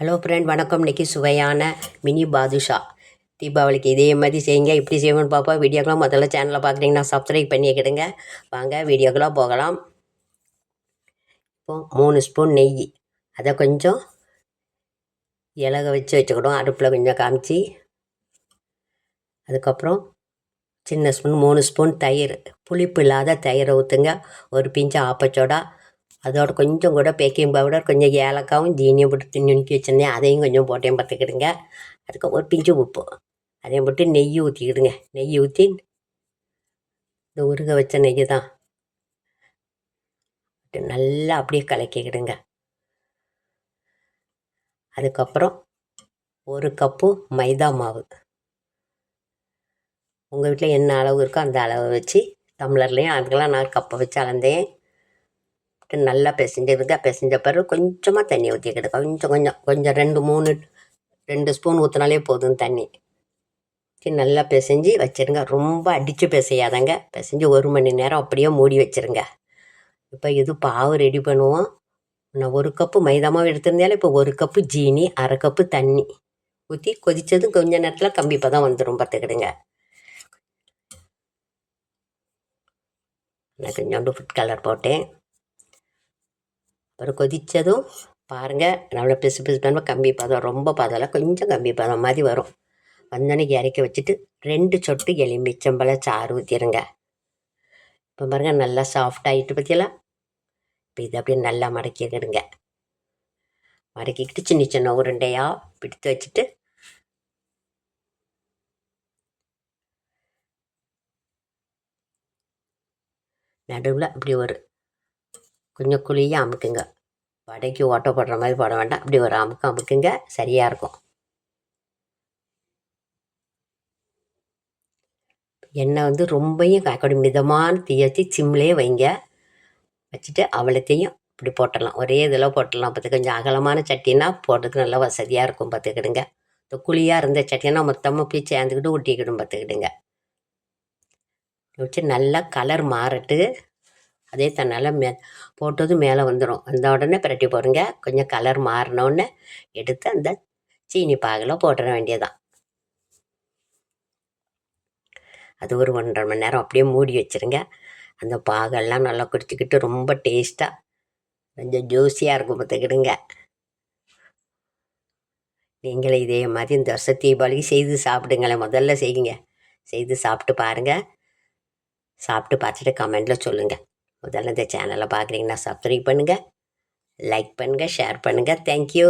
Hello friend வணக்கம். இன்றைக்கி சுவையான மினி பாதுஷா. தீபாவளிக்கு இதே மாதிரி செய்யுங்க. இப்படி செய்வோம்னு பார்ப்போம் வீடியோக்கெலாம் முதல்ல சேனலை பார்க்குறீங்கன்னா சப்ஸ்கிரைப் பண்ணிக்கிடுங்க வாங்க வீடியோக்கெலாம் போகலாம். இப்போ மூணு ஸ்பூன் நெய். அதை கொஞ்சம் இலக வச்சு வச்சுக்கிடும் அடுப்பில் கொஞ்சம் காமிச்சு. அதுக்கப்புறம் சின்ன ஸ்பூன் மூணு ஸ்பூன் தயிர். புளிப்பு இல்லாத தயிரை ஊற்றுங்க ஒரு பிஞ்சு ஆப்பச்சோடா அதோட கொஞ்சம் கூட பேக்கிங் பவுடர் கொஞ்சம் ஏலக்காவும் ஜீனியும் போட்டு தின்னி நுணுக்கி வச்சுருந்தேன். அதையும் கொஞ்சம் போட்டையும் பார்த்துக்கிடுங்க. அதுக்கு ஒரு பிஞ்சு உப்பு. அதையும் போட்டு நெய் ஊற்றிக்கிடுங்க நெய் ஊற்றி இந்த உருக வச்ச நெய் தான். நல்லா அப்படியே கலக்கிக்கிடுங்க. அதுக்கப்புறம் ஒரு கப்பு மைதா மாவு. உங்கள் வீட்டில் என்ன அளவு இருக்கோ அந்த அளவை வச்சு டம்ளர்லேயும் அதுக்கெல்லாம் நான் கப்பை வச்சு அளந்தேன். நல்லா பிசைஞ்சிருங்க பிசைஞ்ச பிறகு கொஞ்சமாக தண்ணி ஊற்றிக்கிட்டு கொஞ்சம் கொஞ்சம் கொஞ்சம் ரெண்டு மூணு ரெண்டு ஸ்பூன் ஊற்றினாலே போதும் தண்ணி. நல்லா பிசைஞ்சு வச்சுருங்க. ரொம்ப அடித்து பிசையாதங்க. பிசைஞ்சு ஒரு மணி நேரம் அப்படியே மூடி வச்சுருங்க. இப்போ இது பாவு ரெடி பண்ணுவோம். நான் ஒரு கப்பு மைதாமாவும் எடுத்திருந்தாலும் இப்போ ஒரு கப்பு ஜீனி அரை கப்பு தண்ணி ஊற்றி கொதித்ததும் கொஞ்ச நேரத்தில் கம்பிப்பாக தான் வந்துடும் பார்த்துக்கிடுங்க. நான் கொஞ்சோண்டு ஃபுட் கலர் போட்டேன். அப்புறம் கொதித்ததும் பாருங்கள் நல்லா பிசு பிசு பண்ண கம்பி பதம் ரொம்ப பதம் கொஞ்சம் கம்பி பதம் மாதிரி வரும். வந்தோடனே இறக்கி வச்சுட்டு ரெண்டு சொட்டு எலுமிச்சம்பழ சாறு ஊற்றிடுங்க இப்போ பாருங்கள் நல்லா சாஃப்டாகிட்டு பற்றியெல்லாம் இப்போ இதை அப்படியே நல்லா மடக்கிடுங்க. மடக்கிக்கிட்டு சின்ன சின்ன உருண்டையாக பிடித்து வச்சுட்டு நடுவில் அப்படி ஒரு கொஞ்சம் குழியாக அமுக்குங்க. வடைக்கு ஓட்டை போடுற மாதிரி போட வேண்டாம். அப்படி ஒரு அமுக்கு அமுக்குங்க. சரியாக இருக்கும். எண்ணெய் வந்து ரொம்பையும் காய்க்கணும் மிதமான தீயத்தி சிம்லேயே வைங்க. வச்சுட்டு அவ்வளோத்தையும் இப்படி போட்டுடலாம். ஒரே இதில் போட்டுடலாம். பார்த்து கொஞ்சம் அகலமான சட்டினா போடுறதுக்கு நல்லா வசதியாக இருக்கும். பார்த்துக்கிடுங்க. இந்த குழியாக இருந்த சட்டினா மொத்தமாக போய் சேர்ந்துக்கிட்டு ஊட்டிக்கிடும் பார்த்துக்கிடுங்க. வச்சு நல்லா கலர் மாறட்டு அதே தன்னால் மே போட்டதும் மேலே வந்துடும் வந்த உடனே பிரட்டி போடுங்க. கொஞ்சம் கலர் மாறினோடனே எடுத்து அந்த சீனி பாகில் போட்டுற வேண்டியதான் அது ஒரு ஒன்றரை மணி நேரம் அப்படியே மூடி வச்சுருங்க. அந்த பாகெல்லாம் நல்லா குடிச்சிக்கிட்டு ரொம்ப டேஸ்ட்டாக கொஞ்சம் ஜூஸியாக இருக்கும் பார்த்துக்கிடுங்க. நீங்களே இதே மாதிரி இந்த வருஷம் தீபாவளிக்கு செய்து சாப்பிடுங்களேன் முதல்ல செய்யுங்க. செய்து சாப்பிட்டு பாருங்கள் சாப்பிட்டு பார்த்துட்டு கமெண்டில் சொல்லுங்கள் முதல்ல இந்த சேனலை பார்க்குறீங்கன்னா சப்ஸ்கிரைப் பண்ணுங்கள் லைக் பண்ணுங்கள் ஷேர் பண்ணுங்கள் தேங்க்யூ